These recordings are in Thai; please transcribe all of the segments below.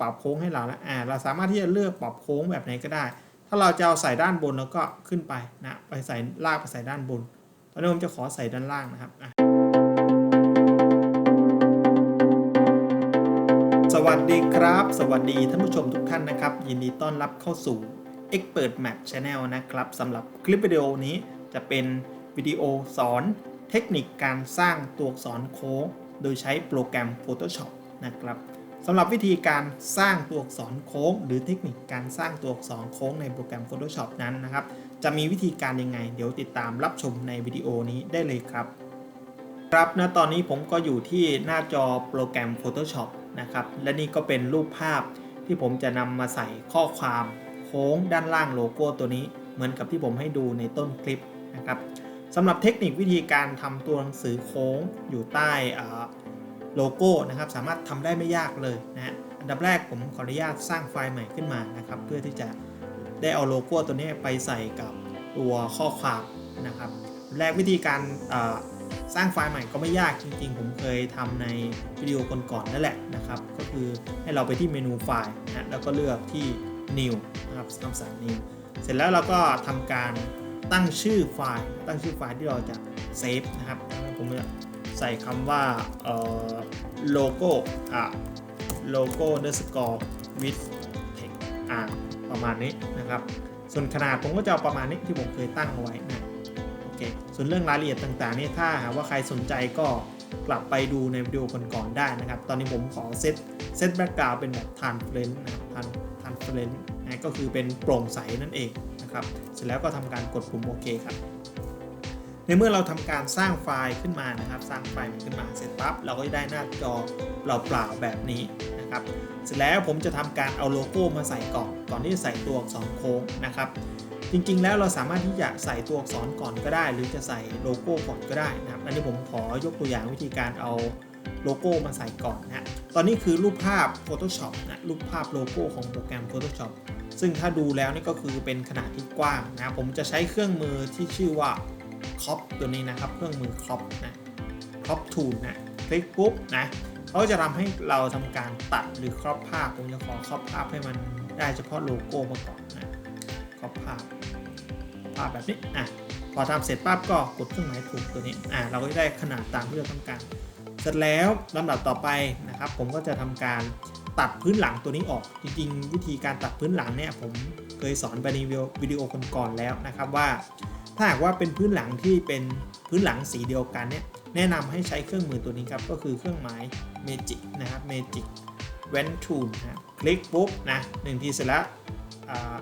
ปรับโค้งให้เราแล้วอ่าเราสามารถที่จะเลือกปรับโค้งแบบไหนก็ได้ ถ้าเราจะเอาใส่ด้านบนแล้วก็ขึ้นไปนะไปใส่ลากไปใส่ด้านบน ตอนนี้ผมจะขอใส่ด้านล่างนะครับสวัสดีครับ สวัสดีท่านผู้ชมทุกท่านนะครับ ยินดีต้อนรับเข้าสู่ Expert Map Channel นะครับสำหรับคลิปวิดีโอนี้จะเป็นวิดีโอสอนเทคนิคการสร้างตัวอักษรโค้ง โดยใช้โปรแกรม Photoshop นะครับ สำหรับวิธีการสร้างตัวอักษรโค้ง หรือเทคนิคการสร้างตัวอักษรโค้งในโปรแกรม Photoshop นั้นนะครับ จะมีวิธีการยังไง เดี๋ยวติดตามรับชมในวิดีโอนี้ได้เลยครับ ครับณตอนนี้ผมก็อยู่ที่หน้าจอโปรแกรม Photoshop นะครับ และนี่ก็เป็นรูปภาพที่ผมจะนำมาใส่ข้อความโค้งด้านล่างโลโก้ตัวนี้ เหมือนกับที่ผมให้ดูในต้นคลิปนะครับสำหรับเทคนิควิธีการทำตัวหนังสือโค้งอยู่ใต้อ่า โลโก้นะครับสามารถทำได้ไม่ยากเลยนะฮะอันดับแรกผมขออนุญาตสร้างไฟล์ใหม่ขึ้นมานะครับเพื่อที่จะได้เอาโลโก้ตัวนี้ไปใส่กับตัวข้อความนะครับแรกวิธีการสร้างไฟล์ใหม่ก็ไม่ยากจริงๆ ผมเคยทำในวิดีโอก่อนๆนั่นแหละนะครับ ก็คือให้เราไปที่เมนูไฟล์นะแล้วก็เลือกที่ new นะครับคำสั่ง new เสร็จแล้วเราก็ทำการตั้งชื่อไฟล์ ตั้งชื่อไฟล์ที่เราจะเซฟนะครับ ผมจะ ใส่คำว่าโลโก้อะโลโก้ underscore with text อะประมาณนี้นะครับ ส่วนขนาดผมก็จะเอาประมาณนี้ที่ผมเคยตั้งเอาไว้นะโอเคส่วนเรื่องรายละเอียดต่างๆนี่ถ้าหากว่าใครสนใจก็กลับไปดูในวิดีโอก่อนๆได้นะครับ ตอนนี้ผมขอเซตเซตแบ็กกราวเป็นแบบทานเฟลนนะครับทานทานเฟลนนะก็คือเป็นโปร่งใสนั่นเองนะครับ เสร็จแล้วก็ทำการกดปุ่มโอเคครับ ในเมื่อเราทำการสร้างไฟล์ขึ้นมานะครับ สร้างไฟล์มันขึ้นมาเสร็จปั๊บเราก็จะได้หน้าจอเปล่าๆแบบนี้นะครับ เสร็จแล้วผมจะทำการเอาโลโก้มาใส่ก่อนก่อนที่จะใส่ตัวอักษรโค้งนะครับจริงๆ แล้วเราสามารถที่จะใส่ตัวอักษรก่อนก็ได้ หรือจะใส่โลโก้ก่อนก็ได้นะครับ อันนี้ผมขอยกตัวอย่างวิธีการเอาโลโก้มาใส่ก่อนนะตอนนี้คือรูปภาพ Photoshop นะรูปภาพโลโก้ของโปรแกรม Photoshop ซึ่งถ้าดูแล้วนี่ก็คือเป็นขนาดที่กว้างนะผมจะใช้เครื่องมือที่ชื่อว่า Crop ตัวนี้นะครับ เครื่องมือ Crop นะ Crop Tool นะคลิกปุ๊บนะเขาจะทำให้เราทำการตัดหรือครอบภาพผมจะขอครอบภาพให้มันได้เฉพาะโลโก้มาก่อนนะครอบภาพภาพแบบนี้อะพอทำเสร็จปั๊บก็กดเครื่องหมายถูกตัวนี้อะเราก็จะได้ขนาดตามที่เราต้องการ เสร็จแล้วลำดับต่อไปนะครับ ผมก็จะทำการตัดพื้นหลังตัวนี้ออก จริงๆ วิธีการตัดพื้นหลังเนี่ยผมเคยสอนไปในวิดีโอก่อนๆแล้วนะครับว่า ถ้าหากว่าเป็นพื้นหลังที่เป็นพื้นหลังสีเดียวกันเนี่ยแนะนำให้ใช้เครื่องมือตัวนี้ครับ ก็คือเครื่องหมาย Magic นะครับ Magic w e n Tool นะครับคลิกปุ๊บนะหนึ่งทีเสร็จแล้วอ่า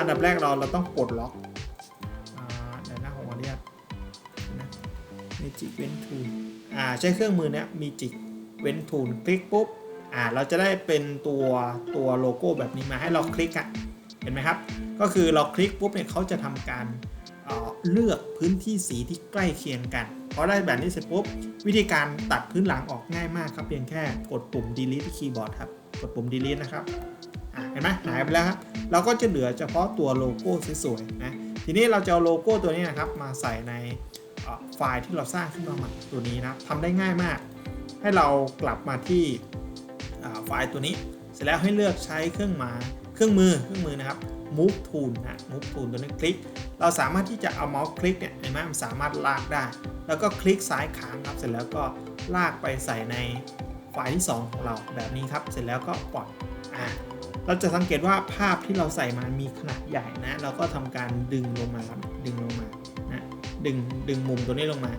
อันดับแรกเราเราต้องปลดล็อกอ่าเดี๋ยวนะผมขออนุญาตนะ Magic Wen Tool อ่าใช้เครื่องมือเนี้ย Magic Wen Tool คลิกปุ๊บอ่าเราจะได้เป็นตัวตัวโลโก้แบบนี้มาให้เราคลิกอะเห็นไหมครับ ก็คือเราคลิกปุ๊บเนี่ยเขาจะทำการ เเลือกพื้นที่สีที่ใกล้เคียงกันพอได้แบบนี้เสร็จปุ๊บวิธีการตัดพื้นหลังออกง่ายมากครับเพียงแค่กดปุ่ม delete ที่คีย์บอร์ดครับกดปุ่ม delete นะครับเห็นไหมหายไปแล้วครับเราก็จะเหลือเฉพาะตัวโลโก้สวยๆนะทีนี้เราจะเอาโลโก้ตัวนี้นะครับมาใส่ในไฟล์ที่เราสร้างขึ้นมาใหม่ตัวนี้นะทำได้ง่ายมาก ให้เรากลับมาที่ไฟล์ตัวนี้ เสร็จแล้วให้เลือกใช้เครื่องหมายเครื่องมือเครื่องมือนะครับ move tool นะ move tool ตัวนี้คลิก เราสามารถที่จะเอาเมาส์คลิกเนี่ยเห็นไหมมันสามารถลากได้ แล้วก็คลิกซ้ายค้างครับ เสร็จแล้วก็ลากไปใส่ในไฟล์ที่ 2 ของเราแบบนี้ครับ เสร็จแล้วก็ปล่อยอ่าเราจะสังเกตว่าภาพที่เราใส่มามีขนาดใหญ่นะ เราก็ทำการดึงลงมาครับดึงลงมานะดึงดึงมุมตัวนี้ลงมา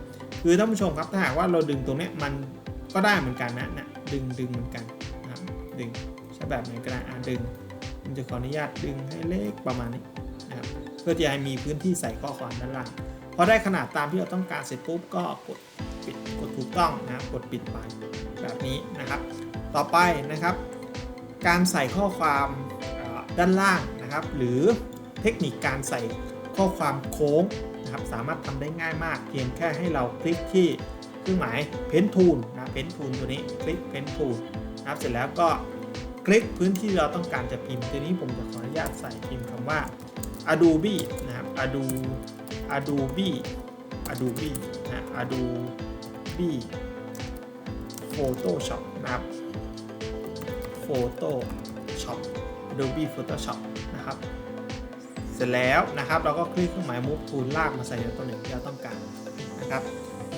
คือท่านผู้ชมครับถ้าหากว่าเราดึงตรงนี้มันก็ได้เหมือนกันนะนะดึงดึงเหมือนกันนะครับดึงใช้แบบไหนก็ได้อ่าดึง ผมจะขออนุญาตดึงให้เล็กประมาณนี้นะครับเพื่อที่ให้มีพื้นที่ใส่ข้อความด้านล่างพอได้ขนาดตามที่เราต้องการเสร็จปุ๊บก็กดปิดกดถูกต้องนะครับกดปิดไปแบบนี้นะครับ ต่อไปนะครับ การใส่ข้อความด้านล่างนะครับ หรือเทคนิคการใส่ข้อความโค้งนะครับ สามารถทำได้ง่ายมาก เพียงแค่ให้เราคลิกที่เครื่องหมายเพนทูลนะเพนทูลตัวนี้คลิกเพนทูลนะครับเสร็จแล้วก็ คลิกพื้นที่เราต้องการจะพิมพ์ ทีนี้ผมจะขออนุญาตใส่พิมพ์คำว่า Adobe นะครับ Adobe Adobe Adobe นะ Adobe Photoshop นะครับ Photoshop Adobe Photoshop นะครับ เสร็จแล้วนะครับเราก็คลิกเครื่องหมาย Move Tool ลากมาใส่ในตัวหนึ่งที่เราต้องการนะครับ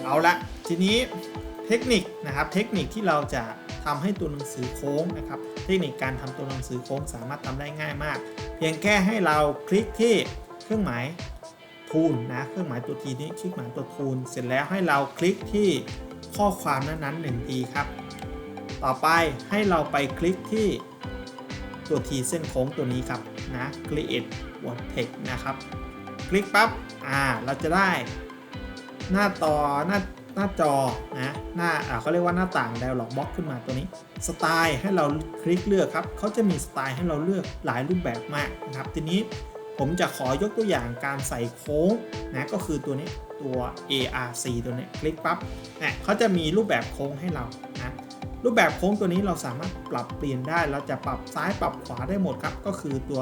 เอาละทีนี้เทคนิคนะครับ เทคนิคที่เราจะทำให้ตัวหนังสือโค้งนะครับ คนิคการทำตัวหนังสือโค้งสามารถทำได้ง่ายมาก เพียงแค่ให้เราคลิกที่เครื่องหมายทูลนะเครื่องหมายตัวทีนี้คลิกหมายตัวทูลเสร็จแล้วให้เราคลิกที่ข้อความนั้นๆหนึ่งทีครับ ต่อไปให้เราไปคลิกที่ตัวทีเส้นโค้งตัวนี้ครับนะ create vortex นะครับ คลิกปั๊บอ่าเราจะได้หน้าต่อหน้า น้าจอนะหน้าเขาเรียกว่าหน้าต่าง dialog box ขึ้นมาตัวนี้สไตล์ให้เราคลิกเลือกครับเขาจะมีสไตล์ให้เราเลือกหลายรูปแบบมากนะครับทีนี้ผมจะขอยกตัวอย่างการใส่โค้งนะก็คือตัวนี้ตัว ARC ตัวนี้คลิกปั๊บนี่ยเขาจะมีรูปแบบโค้งให้เรานะรูปแบบโค้งตัวนี้เราสามารถปรับเปลี่ยนได้ เราจะปรับซ้ายปรับขวาได้หมดครับ ก็คือตัว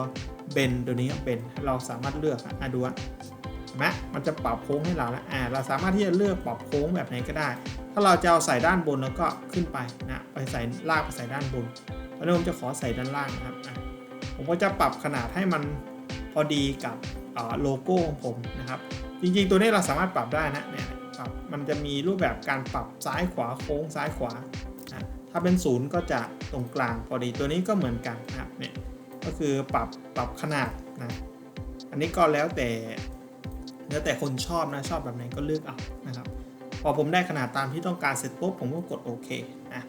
เบนตัวนี้เป็นเราสามารถเลือกอะดูอะ ไหมมันจะปรับโค้งให้เราแล้วอ่าเราสามารถที่จะเลือกปรับโค้งแบบไหนก็ได้ ถ้าเราจะเอาใส่ด้านบนแล้วก็ขึ้นไปนะไปใส่ลากไปใส่ด้านบนตอนนี้ผมจะขอใส่ด้านล่างนะครับอะผมก็จะปรับขนาดให้มันพอดีกับโลโก้ของผมนะครับ จริงๆตัวนี้เราสามารถปรับได้นะเนี่ยปรับมันจะมีรูปแบบการปรับซ้ายขวาโค้งซ้ายขวานะถ้าเป็นศูนย์ก็จะตรงกลางพอดีตัวนี้ก็เหมือนกันนะครับเนี่ยก็คือปรับปรับขนาดนะอันนี้ก็แล้วแต่ แล้วแต่คนชอบนะชอบแบบไหนก็เลือกเอานะครับ พอผมได้ขนาดตามที่ต้องการเสร็จปุ๊บผมก็กดโอเคนะ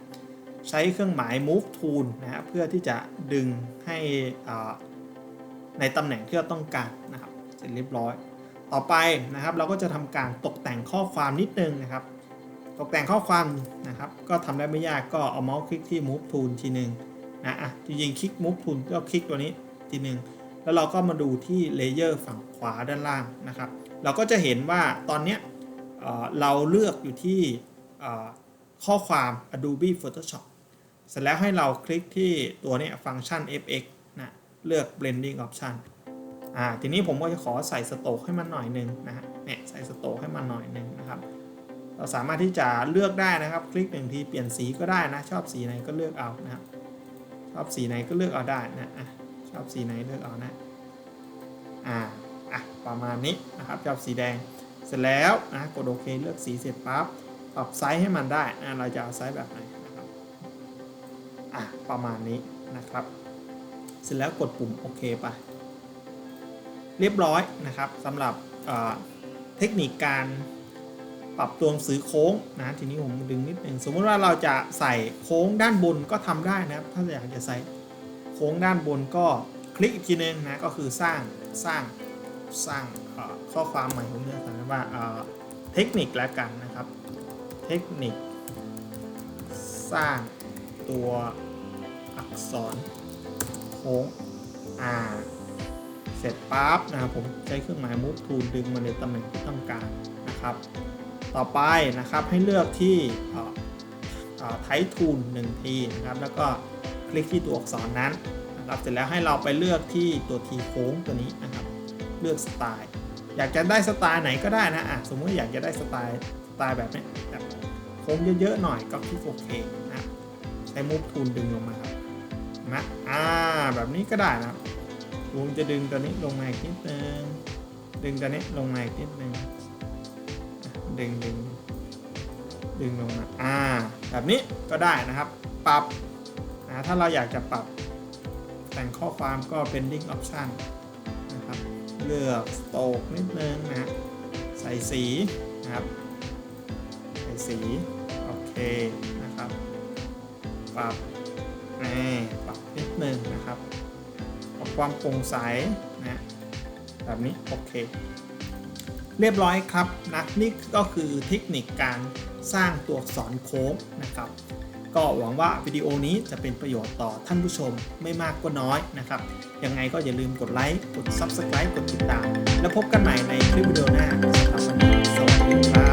ใช้เครื่องหมาย move tool นะเพื่อที่จะดึงให้อ่าในตำแหน่งที่เราต้องการนะครับ เสร็จเรียบร้อย ต่อไปนะครับเราก็จะทำการตกแต่งข้อความนิดนึงนะครับ ตกแต่งข้อความนะครับ ก็ทำได้ไม่ยากก็เอาเมาส์คลิกที่ move tool ทีหนึ่งนะอะจริงๆคลิก move tool ก็คลิกตัวนี้ทีหนึ่งแล้วเราก็มาดูที่เลเยอร์ฝั่งขวาด้านล่างนะครับ เราก็จะเห็นว่าตอนนี้เราเลือกอยู่ที่ข้อความ Adobe Photoshop เสร็จแล้วให้เราคลิกที่ตัวนี้ฟังก์ชัน FX นะเลือก Blending Option อ่าทีนี้ผมก็จะขอใส่สโตกให้มันหน่อยหนึ่งนะฮะเนี่ยใส่สโตกให้มันหน่อยหนึ่งนะครับเราสามารถที่จะเลือกได้นะครับ คลิกหนึ่งทีเปลี่ยนสีก็ได้นะ ชอบสีไหนก็เลือกเอานะครับชอบสีไหนก็เลือกเอาได้นะชอบสีไหนเลือกเอานะอ่าอะ ประมาณนี้นะครับชอบสีแดงเสร็จแล้วนะกดโอเคเลือกสีเสร็จปั๊บปรับไซส์ให้มันได้นะเราจะเอาไซส์แบบไหนนะครับอะประมาณนี้นะครับ เสร็จแล้วกดปุ่มโอเคไปเรียบร้อยนะครับสำหรับเอ่อเทคนิคการปรับตัวงสือโค้งนะทีนี้ผมดึงนิดนึงสมมติว่าเราจะใส่โค้งด้านบนก็ทำได้นะครับ ถ้าอยากจะใส่โค้งด้านบนก็คลิกอีกทีนึงนะก็คือสร้างสร้าง สร้างข้อความใหม่ผมเรียกกันว่าเทคนิคแล้วกันนะครับ เทคนิค สร้างตัวอักษรโค้งอ่าเสร็จปั๊บนะครับผมใช้เครื่องหมาย move tool ดึงมาในตำแหน่งที่ต้องการนะครับ ต่อไปนะครับให้เลือกที่ไททูลหนึ่งทีนะครับ แล้วก็คลิกที่ตัวอักษรนั้นนะครับ เสร็จแล้วให้เราไปเลือกที่ตัวทีโค้งตัวนี้นะครับ เลือกสไตล์ อยากจะได้สไตล์ไหนก็ได้นะอะสมมติอยากจะได้สไตล์สไตล์แบบนี้แบบโค้งเยอะๆหน่อยก็คลิกโอเคนะใช้ move tool ดึงลงมาครับนะอ่าแบบนี้ก็ได้นะครับผมจะดึงตัวนี้ลงมาอีกนิดนึงดึงตัวนี้ลงมาอีกนิดนึงอะดึงดึงดึงลงมาอ่าแบบนี้ก็ได้นะครับปรับนะถ้าเราอยากจะปรับแต่งข้อความก็เป็น link option น เลือกสโตกนิดนึงนะใส่สีนะครับ ใส่สี โอเคนะครับ ปรับนี่ปรับนิดนึงนะครับปรับความโปร่งใสนะแบบนี้โอเค เรียบร้อยครับนะนี่ก็คือเทคนิคการสร้างตัวอักษรโค้งนะครับ ก็หวังว่าวิดีโอนี้จะเป็นประโยชน์ต่อท่านผู้ชมไม่มากก็น้อยนะครับยังไงก็อย่าลืมกดไลค์กด Subscribe กดติดตาม แล้วพบกันใหม่ในคลิปวิดีโอหน้าสำหรับวันนี้สวัสดีครับ